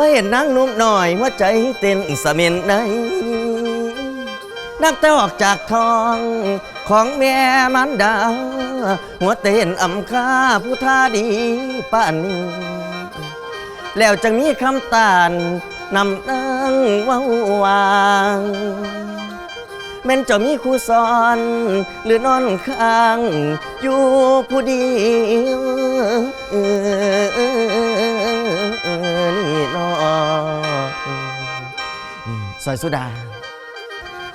ไม่เห็นนางนุ่มหน่อยหัวใจเต้นสะเม็นในนับแต่ออกจากท้องของแม่มันดา หัวเต้นอำคาผู้ท่าดีป่านนี้ แล้วจะมีคำตานนำนางเว้าวางแม่นจะมีครูสอน หรือนอนข้าง อยู่ผู้เดียว อยสุดา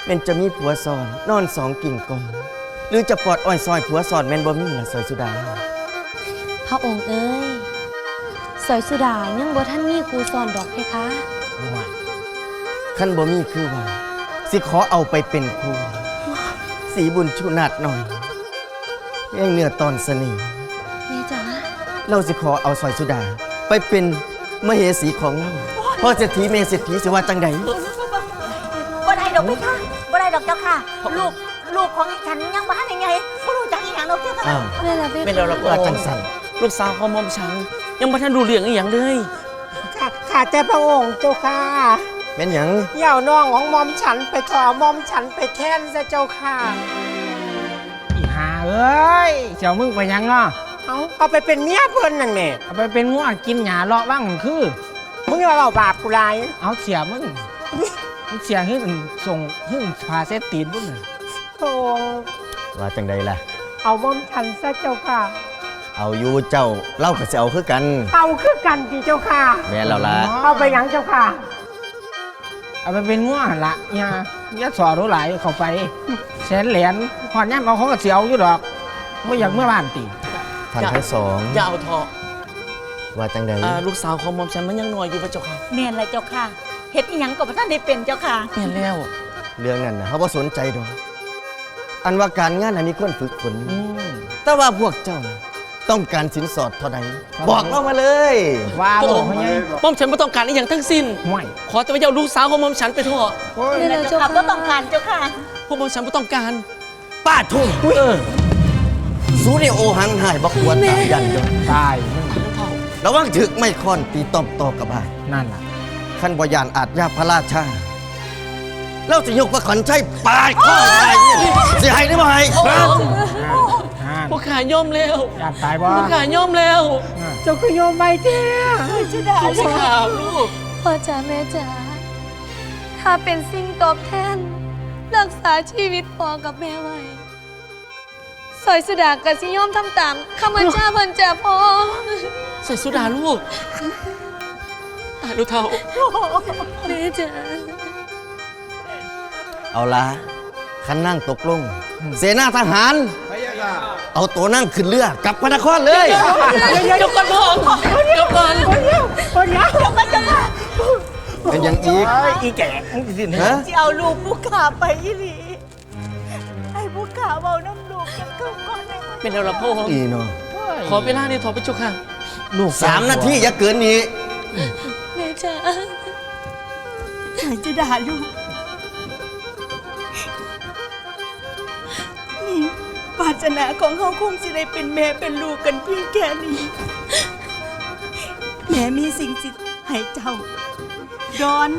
แม่นจะมีผัวสอนนอนสองกิ่งกองหรือจะปลอดอ้อยซอยผัวสอนแม่นบ่มีล่ะซอยสุดา พระองค์เอ้ยสอยสุดายังบ่ท่านมีครูสอนดอกเพคะขั้นบ่มีคือว่า สิขอเอาไปเป็นครูสีบุญชุนาดหน่อยเองเนื้อตอนเสน่ห์แม่จ๋าเราสิขอเอาสอยสุดา ไปเป็นมเหสีของเราพ่อเศรษฐีเมเศรษฐีสิว่าจังใดบ่ได้ดอกพี่ค่ะบ่ได้ดอกเจ้าค่ะ ลูกลูกของฉันยังบ้านยังไงบ่รู้จักอีหยังดอกเจ้าค่ะ อ้าวแม่ละเพไม่คะเราละพระว่าอจังงค์สันลูกสาวของหมอมฉัน ยังบ่ทันรู้เรื่องอีหยังเลยข้าข้าแต่พระองค์เจ้าค่ะแม่นหยังเหย่าน้องของหมอมฉันไปถอหมอมฉันไปแทนซะเจ้าค่ะ อีหาเอ้ยเจ้ามึงไปหยังเนาะเอาเอาไปเป็นเมียเพิ่นนั่นแหม่เอาไปเป็นงัวกินหญ้าเลาะบ้างคือ มึงอย่าเอาบาปกูไรเอาเสียมึง มึงเสียหึ่งส่งหึ่งพาเซตตีนบุ้นน่ะพระองค์ว่าจังใดล่ะ เอาหมอมฉันซะเจ้าค่ะ เอาอยู่เจ้าเล่าก็สิเอาคือกันเอาคือกันดีเจ้าค่ะ แม่นแล้วล่ะเอาไปหยังเจ้าค่ะ เอาไปเป็นงัวหั่นละอย่าอย่าสอรู้หลายเข้าไปแสนเหรียญพอย่ำเอาเขาก็เสียวอยู่ดอกไม่อยากเมื่อบ้านตีท่านทั้งสองอย่าเอาเถอะว่าจังใดอ่าลูกสาวของหมอมฉันมันยังน้อยอยู่พระเจ้าค่ะ แม่นเลยเจ้าค่ะ เฮ็ดอีหยังก็บ่ทันได้เป็นเจ้าค่ะ แม่นแล้วเรื่องนั้นนะเขาบ่สนใจดอกอันว่าการงานอันนี้ควรฝึกฝนอืมแต่ว่าพวกเจ้าต้องการสินสอดเท่าใดบอกเรามาเลย ว่าพระบออกงค์เขาไงหมอมฉันไม่ต้องการอีหยังทั้งสิ้น ห่วยขอแต่ว่าเจ้าลูกสาวของหมอมฉันไปเถอะแม่แม่ละเจ้าเจ้าค่ะค่ะบ่ต้องการเจ้าค่ะ พวกหมอมฉันไม่ต้องการ ป้าทุ่มเออสูนี่โอหังหายบักควรตามยันเดอตายมึงระวังถึกไม่ค้อนตีตอบตอกับบ้านนั่นล่ะ ขั้นบยานอาจยาพระราชาเราจะยกประขวัญใช้ปาดข้อตายเนี่ยเสียหายได้ไหมอ่านอ่านพวกขาย่อมแล้วอยากตายบ่พวกขาย่อมแล้วอ่าเจ้าก็โยมไปเท้จะได้พวกขาลูกพ่อจ๋าแม่จ๋าถ้าเป็นสิ่งตอบแทน รักษาชีวิตพ่อกับแม่ไว้สอยสุดากสิยอมทำตามคำบัญชาเพิ่นจ้าพ่อใส่สุดาลูก ตายลูกเท่า แม่จ๋าเอาละขันนั่งตกลง เสนาทหาร เอาตัวนั่งขึ้นเรือกลับพระนครเลย เดี๋ยวก่อนพ่อเดี๋ยวก่อนคนเดียวเป็นอย่างอีกเอ้ยอีแก่มึงสิฮะสิเอาลูกผู้ขาไปอีหลีให้ผู้ขาเว้าน้ำลูกกันเข้าก่อนได้ไหมเป็นแล้วละพ่ออีเนาะขอเวลาในถอพระเจ้าค่ะลูกสามนาทีอย่าเกินนี้แม่ จ๋าใครจะด่าลูกนี่ปรารถนาของเขาคงสิได้เป็นแม่เป็นลูกกันเพียงแค่นี้ แม่มีสิ่งสิให้เจ้าดอน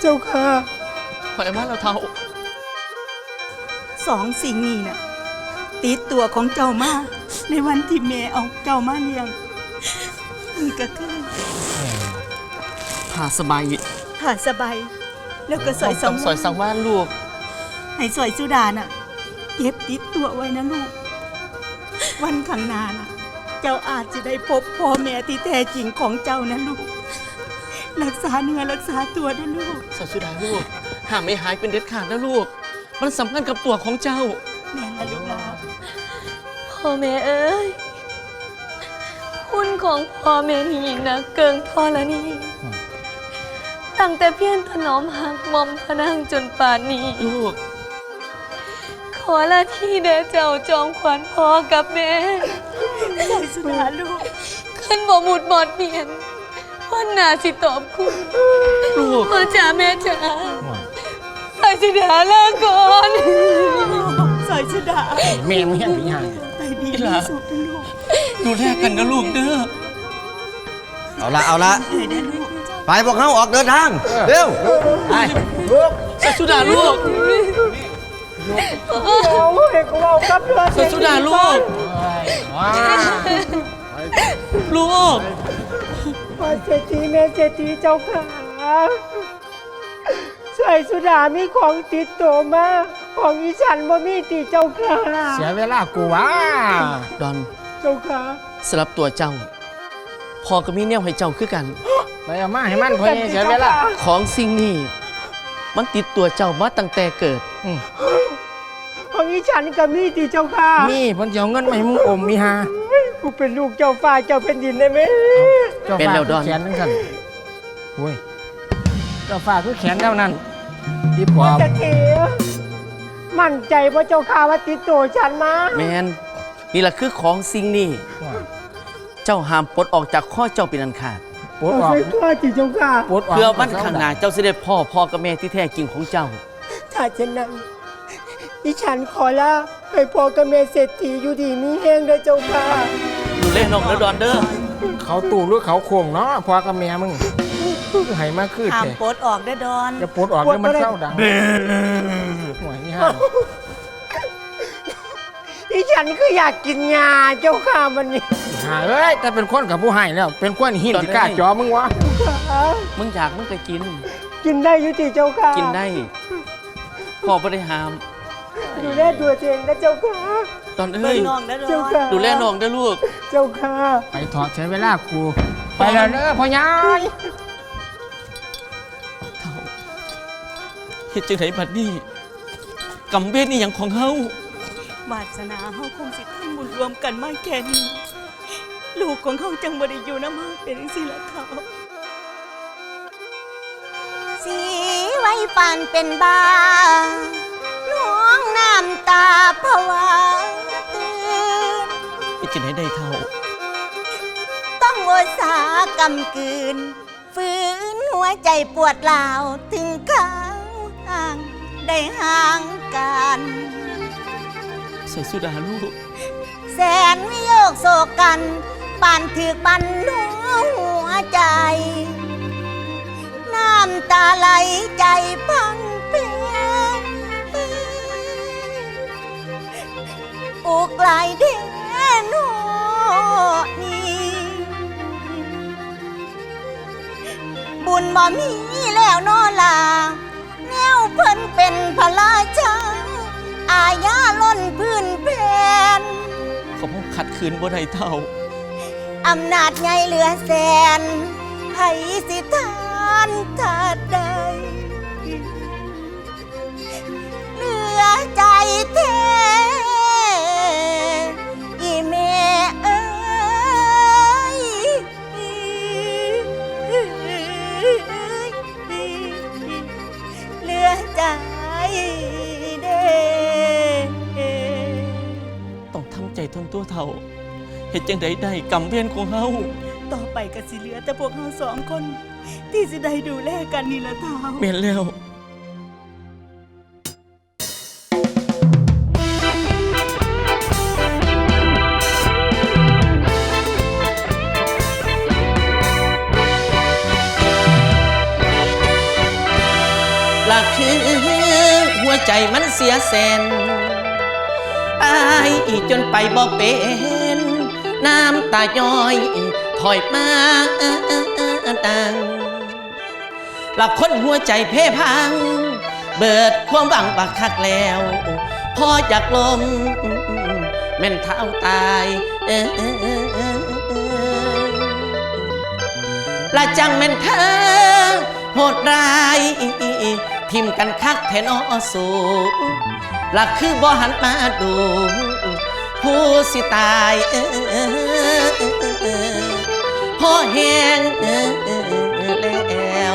เจ้าค่ะขอให้มาเราเท่าสองสิ่งนี้น่ะติดตัวของเจ้ามาในวันที่แม่เอาเจ้ามาเลี้ยงนี่ก็คือ ผ่าสบาย ผ่าสบายแล้วก็สอยสองสอยสังวานลูก ให้สอยสุดาน่ะเก็บติดตัวไว้นะลูก วันข้างหน้าน่ะ เจ้าอาจจะได้พบพ่อแม่ที่แท้จริงของเจ้านะลูก รักษาเนื้อรักษาตัวนะลูก สอยสุดาลูกห้ามไม่หายเป็นเด็ดขาดนะลูก มันสำคัญกับตัวของเจ้า แม่ละลูกนะพ่อแม่เอ้ย คุณของพ่อแม่นี่นะเกิงพ่อละนี่ ตั้งแต่เพี้ยนถนอมหักมอมพะนังจนป่านนี้ ลูก ขอละที่เด้อเจ้าจอมขวัญพ่อกับแม่สอยสุดาลูกขึ้นบ่หมุดหมดเปลี่ยนวันหนาสิตอบคุณลูกพ่อจ๋าแม่จ๋าไปสิเดาลาก่อนสอยสุดาแม่มึงเห็นพี่ยังไปดีที่สุดนะลูกดูแลกันนะลูกเด้อเอาละเอาละเลยนะลูก ไปพวกเขาออกเดินทาง เร็วไปใส่สุดาลูกเอาเอกเรากับเรือใส่สุดาลูกว้าลูกพระเศรษฐีแม่เศรษฐีเจ้าขาใส่สุดามีของติดตัวมาของอีฉันบ่มีติเจ้าขาเสียเวลากูวะดอน เจ้าขาสำหรับตัวเจ้า พอก็มีแนวให้เจ้าคือกัน ไปเอามาให้มันพอยังเสียเวลาของสิ่งนี้มันติดตัวเจ้ามาตั้งแต่เกิดอืมของอีฉันก็มีติเจ้าขามีเพิ่นสิเอาเงินมาให้มึงอมมีฮากูเป็นลูกเจ้าฟ้าเจ้าแผ่นดินได้ไหมเจ้าเป็นฟ้าแล้วดอน แขนทั้งสั่นโอ้ยเจ้าฟ้าคือแขนเท่านั้นอีปอบจะเถียมั่นใจว่าเจ้าข้าว่าติดตัวฉันมาแมนนี่แหละคือของสิ่งนี้ เจ้าห้ามปลดออกจากข้อเจ้าเป็นอันขาด ปวดออกไม่กล้าจิเจ้าข้าปวดออกเพื่อวันข้างหน้าเจ้าจะได้พ่อพ่อกับแม่ที่แท้จริงของเจ้า ถ้าเช่นนั้นอีฉันขอลาไปพอกับเมเศรษฐีอยู่ดีมีแห้งเด้อเจ้าข้าดูเล่น้องแล้วดอนเด้อเขาตู่หรือเขาโค้งเนาะพอกับแม่มึงคือให้มาคือห้ามแท้ปลดออกได้อดอน จะปวดออกเดี๋ยวมันเข้าดังหัวนี่ฮะอีฉันคืออยากกินยาเจ้าข้ามันนี่ หาเอ้ยแต่เป็นคนกับผู้ให้แล้ว เป็นคนหินที่กล้าจอมึงวะมึงอยากมึงก็กิน กินได้อยุติเจ้าข้ากินได้พ่อไม่ได้ห้าม ดูแลตัวเองนะเจ้าข้าตอนเบิ่เอ้งยน้องได้อดเจ้าอนข้าดูแลน้องเด้อลูก เจ้าข้าไปถอดใช้เวลากูไปแล้วเด้อพ่อใหญ่เท่าเฮ็ดจังไดบัดนี้กำเวทนี่หยังของเฮาวาสนาเฮาคงสิทำบุญรวมกันมาแค่นี้ ลูกของเขาจังบ่ได้อยู่นำเฮาเป็นจังซี่ล่ะเขาสีไว้ปานเป็นบาน้องน้ำตาภาวะตื่นเฮ็ดจังไดได้เท่า ต้องโอสากำกืน ฝืนหัวใจปวดร้าวถึงเขาห่างได้ห่างกันใส่สุดาลูก แสนวิโยกโศกกัน ปานถือปันหัวใจ น้ำตาไหลใจพังเปียอุกหลายเดนโหนีบุญบ่มีแล้วโนลา แนวเพิ่นเป็นพระราชาอาญาล้นพื้นแผ่นเขาพ่อขัดขืนบ่ได้เท่า อำนาจใหญ่เหลือแสนให้สิทานทาดใดเหลือใจแท้อีแม่เอ้ยเหลือใจเด้ ต้องทำใจทนตัวเท่า เฮ็ดจังไดได้กำเวรของเฮาต่อไปก็สิเหลือแต่พวกเฮาสองคน ที่สิได้ดูแลกันนี่ล่ะเท้าแม่นแล้วหลักคือหัวใจมันเสียแสนอายจนไปบ่เป็น น้ำตาย้อยถอยมาดังหลักคนหัวใจเพ่พัง เบิดความหวังบักคักแล้วพออยากลมแม่นเท้าตายละจังแม่นเธอโหดร้ายทิมกันคักแทนอสูหลักคือบ่หันมาดู ผู้สิตายเออเออแห้งแล้ว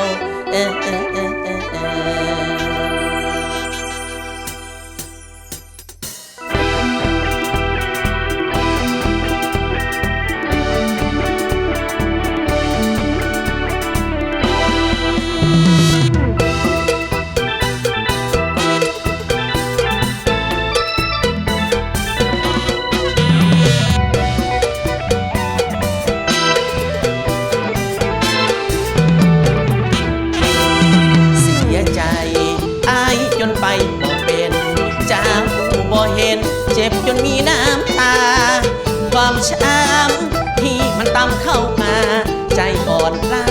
พอเห็นเจ็บจนมีน้ำตา ความช้ำที่มันตามเข้ามา ใจอ่อนล้า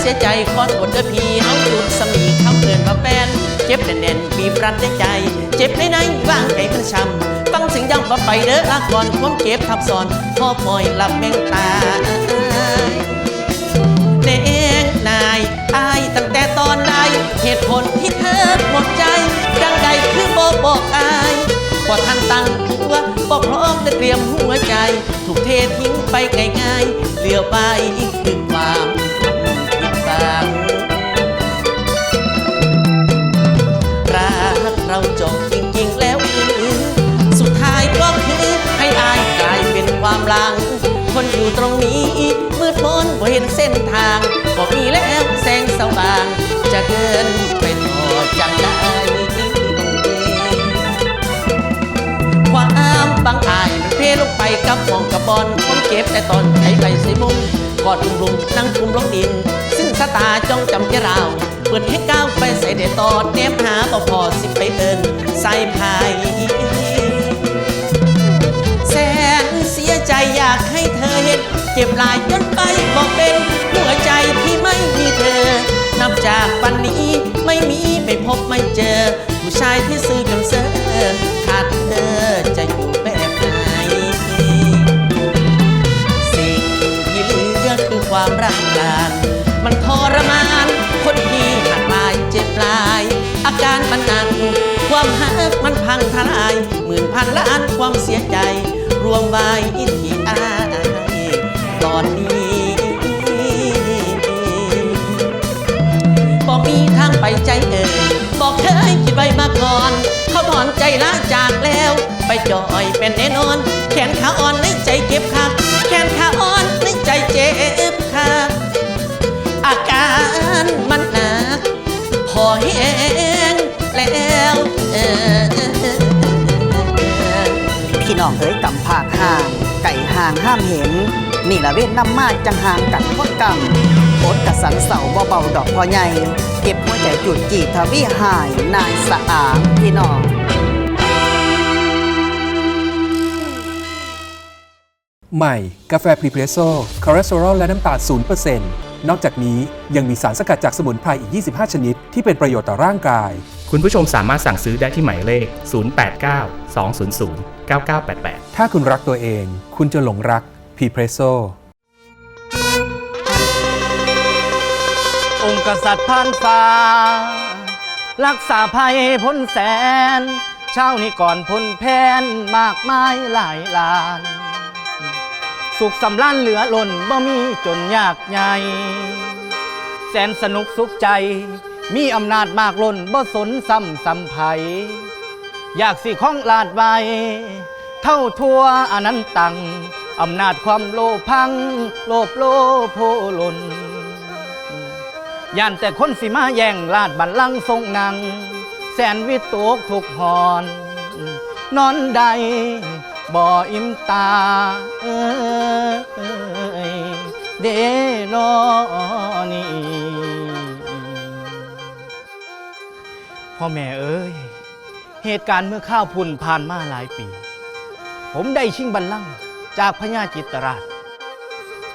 เสียใจขอโทษเด้อพี่เฮาหยุดสมีคำเกินมาแฟนเจ็บแน่นๆบีบรัดในใจ เจ็บในในว่างให้มันช้ำฟังเสิ่งยังบ่ไปเด้อลาก่อนความเจ็บทับซ้อนพอปล่อยหลับแมงตายเนงนายอายตั้งแต่ตอนใดเหตุผลที่เธอหมดใจดังใดคือบอกบอกอายว่าท่านตั้งตัวบอกพร้อมจะเตรียมหัวใจ ถูกเททิ้งไปง่ายๆเหลียวไปอีกคือความ อยู่ตรงนี้มืดมนบ่เห็นเส้นทางก็มีแล้วแสงสว่าง จะเดินไปต่อจังได้ความบังอายมันเพลงไปกับหมองกับบอลผมเก็บแต่ตอนใจไปใส่มุมกอดรุมรุมนั่งคุมลงดินซึ่งสตาจ้องจำเจราวเปิดให้ก้าวไปใส่เดตอดเนมหาบ่พอสิไปเอินใส่ภาย อยากให้เธอเห็น เจ็บลายจนไปบอกเป็นหัวใจที่ไม่มีเธอ นับจากวันนี้ไม่มีไม่พบไม่เจอ ผู้ชายที่ซื่อจนเสือขาดเธอจะอยู่แบบไหนสิ่งที่เหลือคือความรักกันมันทรมาน คนที่หักลายเจ็บลาย อาการมันหนักความหักมันพังทลาย หมื่นพันล้านความเสียใจ รวมไว้ที อายตอนนี้บอกมีทางไปใจเอ่ยบอกเคยคิดไว้มาก่อน เขาถอนใจลาจากแล้ว ไปจอยเป็นแน่นอน แขนขาอ่อนในใจเก็บคักแขนขาอ่อนในใจเจ็บคักอาการมันหนักพอแห้งแล้วพี่น้องเอ้ยกำผากห่าง ไก่ห่างห้ามเห็น นี่ละเว้นน้ำมาจังห่างกันพ้นกำโอดกะสันเสาบ่เบาดอกพอใหญ่เก็บหัวใจจุดจีทวีหายนายสะอาดพี่น้องใหม่ กาแฟพรีเพรสโซ่คอเลสเตอรอลและน้ำตาล0%น นอกจากนี้ยังมีสารสกัดจากสมุนไพรอีก 25 ชนิด ที่เป็นประโยชน์ต่อร่างกาย คุณผู้ชมสามารถสั่งซื้อได้ที่หมายเลข 089 200 9988 ถ้าคุณรักตัวเอง คุณจะหลงรักพรีเพรสโซ่องค์กษัตริย์พันฟ้า รักษาภัยพ้นแสน เช้านี้ก่อนพ้นแพนมากมายหลายล้าน สุขสำล้านเหลือล้นบ่มีจนยากใหญ่แสนสนุกสุขใจ มีอำนาจมากล้นบ่สนซ้ำซ้ำไผอยากสิข้องลาดไวเท่าทั่วอนันตัง อำนาจความโลภพัง โลภโลโพลนย่านแต่คนสิมาแย่งลาดบัลลังทรงนางแสนวิตกทุกหอน นอนใด บ่อิ่มตาเอ้ยเดนอนี่พ่อแม่เอ้ย เหตุการณ์เมื่อข้าวพุ่นผ่านมาหลายปี ผมได้ชิงบัลลังก์จากพญาจิตรราช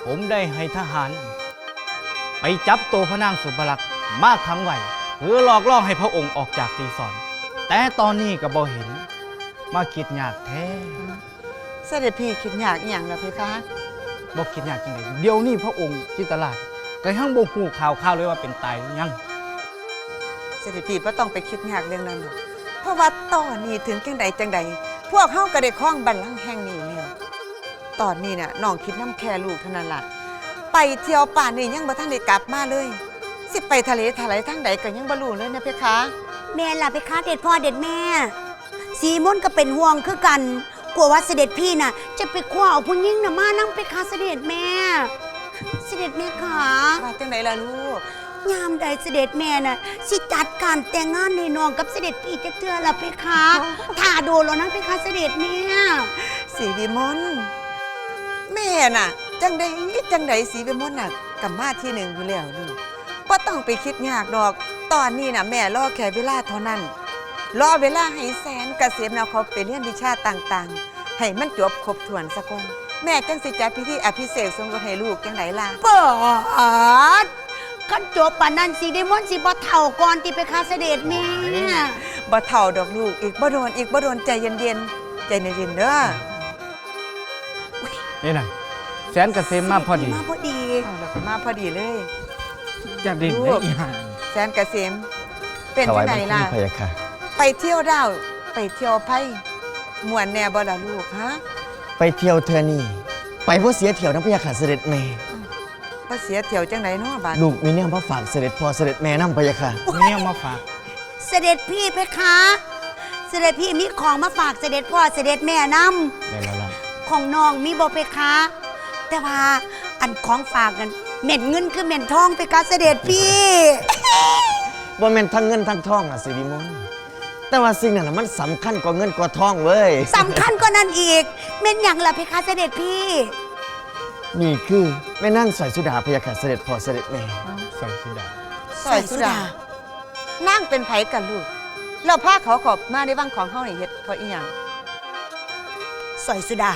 ผมได้ให้ทหาร ไปจับตัวพระนางสุภลักษ์มาขังไว้เพื่อหลอกล่อให้พระองค์ออกจากตีสอน แต่ตอนนี้ก็บ่เห็นมาคิดยากแท้ เสด็จพี่คิดอยากอหย่างละเพคะบ่คิดยากจังไดเดี๋ยวนี้พระองค์จิตรราชก็ยังบ่ฮู้ข่าวข่าวเลยว่าเป็นตายหรือยังเสด็จพี่บ่ต้องไปคิดอยากเรื่องนั้นหรอกเพราะว่าตอนนี้ถึงจังใดจังใดพวกเฮาก็ได้ครองบัลลังก์แห่งนี้แล้วตอนนี้น่ะน้องคิดน้ำแค่ลูกเท่านั้นล่ะไปเที่ยวป่านนี้ยังบ่ทันได้กลับมาเลย สิไปทะเลทลายทางใดก็ยังบ่รู้เลยนะเพคะ แม่ล่ะไปค้าเด็ดพ่อเด็ดแม่ สีมนต์ก็เป็นห่วงคือกัน กลัวว่าเสด็จพี่น่ะ จะไปคว้าเอาผู้หญิงน่ะมานั่งไปค้าเสด็จแม่ เสด็จแม่ขาว่าจังไดล่ะลูก ยามใดเสด็จแม่น่ะสิจัดการแต่งงานในน้องกับเสด็จพี่จะเทื่อละเพคะถ้าโดนแล้วนะเพคะเสด็จแม่ สีวิมลแม่น่ะ จังไดจังไดสีวิมลน่ะกับมาที่หนึ่งอยู่แล้วลูกว่าต้องไปคิดยากดอก ตอนนี้น่ะแม่รอแค่เวลาเท่านั้น รอเวลาให้แสนเกษมนาเขาไปเรียนวิชาต่างๆ ให้มันจบครบถ้วนสะก่อนแม่จังสิจัดพิธีอภิเษกสมรสให้ลูกจังไดล่ะเปิดขันจบปานนั้นสิได้มนต์สิบ่เท่าก่อนที่เพคะเสด็จแม่บ่เท่าดอกลูกอีกบ่โดนอีกบ่โดนใจเย็นๆใจเย็นๆเด้อนี่นั่นแสนเกษมมาพอดีมาพอดีอ้าวแล้วก็มาพอดีเลยจะดินลูได้กอีห่าแสนเกษมเป็นถวาที่ยไหนบังคล่ะมพะยะค่ะ ไปเที่ยวดาวไปเที่ยวไพ่มวนแน่บ่ล่ะลูกฮะไปเที่ยวเธอนี่ ไปเพราะเสียเที่ยวน้ำพะยะค่ะเสด็จแม่บ่เสียเที่ยวจังไดเนาะบาดลูกมีเนี่ยมาฝากเสด็จพ่อเสด็จแม่น้ำพะยะค่ะเนี่ยมาฝาก เสด็จพี่เพคะ เสด็จพี่มีของมาฝากเสด็จพ่อเสด็จแม่นำได้แล้วล่ะของน้องมีบ่เพคะ แต่ว่าอันของฝากกันเม็ดเงินคือเม็ดทองเพคะเสด็จพี่ว่าแม่นทั้งเงินทั้งทองอะสิริมน แต่ว่าสิ่งนั้นน่ะมันสำคัญกว่าเงินกว่าทองเว้ย สำคัญกว่านั้นอีกเม็ดหยังล่ะเพคะเสด็จพี่ นี่คือแม่นั่งสอยสุดาพะยะค่ะเสด็จพ่อเสด็จแม่ใส่สุดาซอยสุดา นั่งเป็นไผกันลูก เราพาเขาขอบมาในวังของเฮานี่เฮ็ดเพราะอีหยังสอยสุดา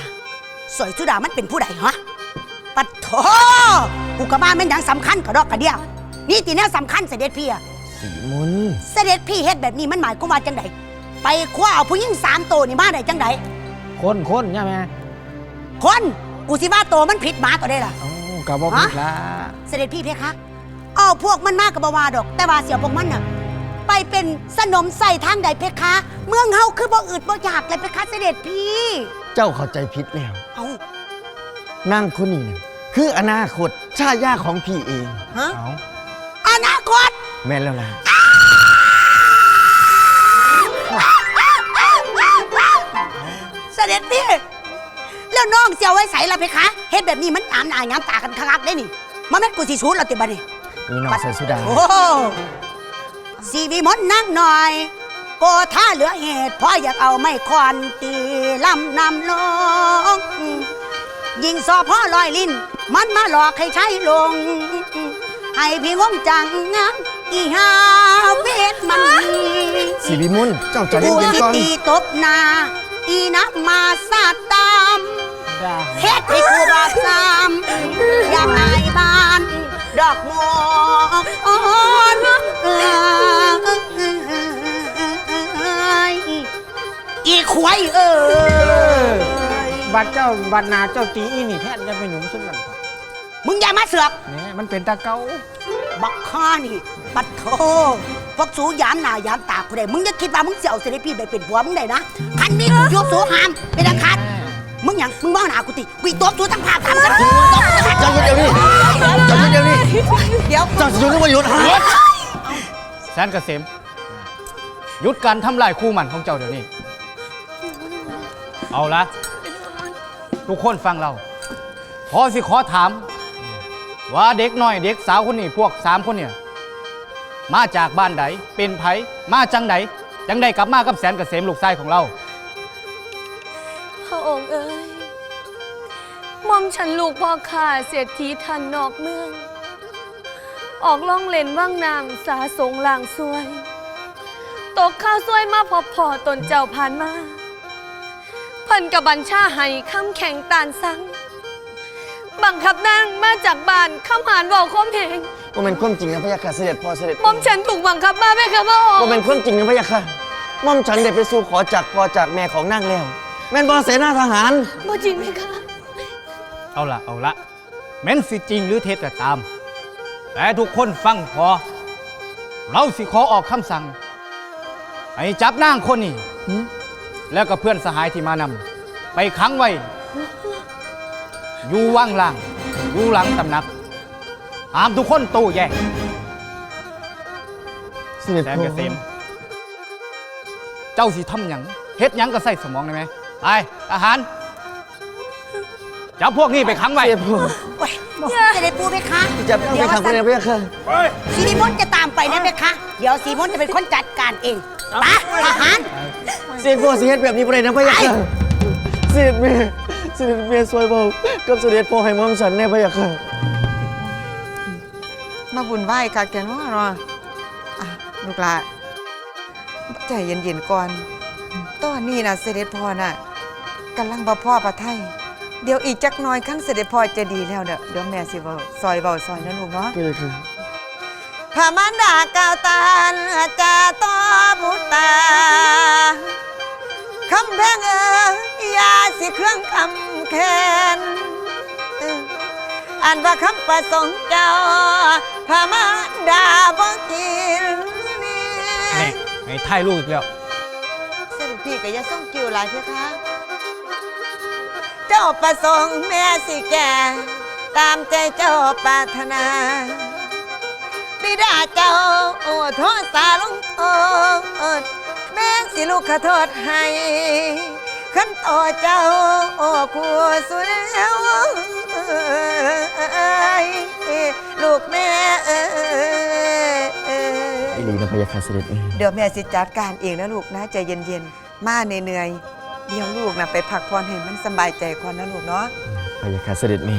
สอยสุดามันเป็นผู้ใดฮะปัดโถกูกะบ้าแม่นหยังสำคัญกระดอกกระเดียวนี่ตีแนวสำคัญเสด็จพี่อะ สีมนเสด็จพี่เฮ็ดแบบนี้มันหมายความว่าจังไดไปคว้าเอาผู้หญิงสามโตวนี่มาได้จังไดคนคนใช่ไหมคนกูสิว่าโตวมันผิดหมาตัวได้ล่ะ เอ้ากับบ่ผิดละเสด็จพี่เพคะ เอาพวกมันมากกับบาวาดอก แต่ว่าเสียพวกมันน่ะ ไปเป็นสนมใส่ทางใดเพคะ เมืองเฮาคือบ่อืดบ่อยากเลยเพคะเสด็จพี่ เจ้าเข้าใจผิดแล้วเอานั่งคนนี้น่ะคืออนาคตชายาของพี่เอง ฮะ เอาอนาคต แม่นแล้วล่ะเสด็จพี่ แล้วน้องเสียวไว้ใส่ละเพคะเฮ็ดแบบนี้มันอามหนายงามตากันคักๆได้นี่มาแม่นกูสิชูดเราติบัดนี่มีน้องสอยสุดาโอ้สีวิมลนั่งหน่อย โกท่าเหลือเหตุเพราะอยากเอาไม่คอนตีลำนำลงยิงซอพ่อลอยลิ้น มันมาหลอกให้ใช้ลง ให้พี่งงจังงัง อีหาเวทมันนีสีวิมลเจ้าใจะกูเย็นสิๆก่อนตีตบหนา อีนักมาสาดตามได้เฮ็ดให้กูบอกซ้ำอยากอายบ้าน ดอกมอกอ่อนเอยอีควายเอ้ยบัดเจ้าบัดหนาเจ้าตีอีนี่แทนจะเป็นหนุ่มสุดนั่นครับมึงอย่ามาเสือกเนี่ยมันเป็นตาเกา บักข้านี่ ปัดโทพวกสูยามหน้ายามตากูได้มึงอย่าคิดว่ามึงเสี่ยวเสด็จพี่ไปเป็นผัวมึงได้นะคันนี้กูยกสูหามเป็นอันขาดมึงหยังมึงมองหน้ากูติกูอีตบสูทั้งภาพทำกันกูตบทั้งภาพเจ้าหยุดเดี๋ยวนี้เจ้าหยุดเดี๋ยวนี้เดี๋ยวเจ้าหยุดหรือว่าหยุดฮะแสนเกษมหยุดการทำลายคู่หมันของเจ้าเดี๋ยวนี้ เอาละทุกคนฟังเราพอสิขอถาม ว่าเด็กน้อยเด็กสาวคนนี้พวกสามคนเนี่ยมาจากบ้านใดเป็นไผมาจังใดจังใดกลับมากับแสนเกษมลูกชายของเราพระองค์เอ้ยมอมฉันลูกพ่อข้าเศรษฐีทันนอกเมือง ออกล่องเล่นว่างน้ำสาสงลางซวย ตกข้าวซวยมาพอพอตนเจ้าผ่านมา เพิ่นกับบัญชาให้คำแข่งตานสัง บังคับนางมาจากบ้านคำหานบอกคมเพลงว่าเป็นความจริงนะพะยะค่ะเสด็จพ่อเสด็จหมอมฉันถูกบังคับมาไหมคะพระองค์ว่าเป็นความจริงนะพะยะค่ะม่อมฉันได้ไปสู่ขอจากพ่อจากแม่ของนางแล้ว แม่นบอเสนาทหารบ่จริงไหมคะเอาละเอาละแม้นสิจริงหรือเท็จก็ตาม แต่ทุกคนฟังพอ เราสิขอออกคำสั่งให้จับนางคนนี้แล้วก็เพื่อนสหายที่มานำไปขังไว้ อยู่ว่างล่าง อยู่หลังตำหนักหามทุกคนโตู้แย่งเสด็จแสนพ่เกอษมเจ้าสิทำหยังเฮ็ดหยังก็ใส่สมองได้ไหมไปทหารจับพวกนี้ไปขังไว้ เสด็จพ่อโอ้ยเสด็จปู่เพคะจะไม่ต้องไปทำอะไรพระยาค่ะสีวิมลจะตามไปนะเพคะ เดี๋ยวสีวิมลจะเป็นคนจัดการเองไปทหาร เสียงพ่อเสียเฮ็ดแบบนี้บ่ได้นะพระยาค่ะเสด็จแม่เสด็จแม่ซอยเบากับเสด็จพ่อให้มอมฉันแน่พระยาค่ะมาบุญไหว้ค่ะแกเนาะเนาะอะลูกหลานใจเย็นๆก่อน ตอนนี้นะเสด็จพ่อน่ะกำลังบ่พ่อประไทย เดี๋ยวอีกจักหน้อยขั้นเสด็จพ่อจะดีแล้วเด้อเดี๋ยวแม่สิเว้าซอยเบาซอยนะลูกเนาะพระยาค่ะ พระมันดากาวตานจาต่อบุตา คำแพงเอ๋ยอยาสิเครื่องคำ แค้นเอออ่านว่าคำประสงค์เจ้าพระมันดาบ่กินนี่นี่ไอ้ถ่ายรูปอีกแล้วเสด็จพี่ก็อย่าส่งกิ้วหลายเพื่อคะเจ้าประสงค์แม่สิแก่ตามใจเจ้าปรารถนาบิดาเจ้าโอ้โทษสาลงโทษแม่สิลูกขอโทษให้ ขันต่อเจ้าโอ้ผัวสุดแล้วลูกแม่เอ้ยอีหลีนะพระยาค่ะเสด็จแม่เดี๋ยวแม่สิจัดการเองนะลูกนะใจเย็นๆ มาเหนื่อยๆเดี๋ยวลูกนะไปพักผ่อนให้มันสบายใจก่อนนะลูกเนาะพระยาค่ะเสด็จแม่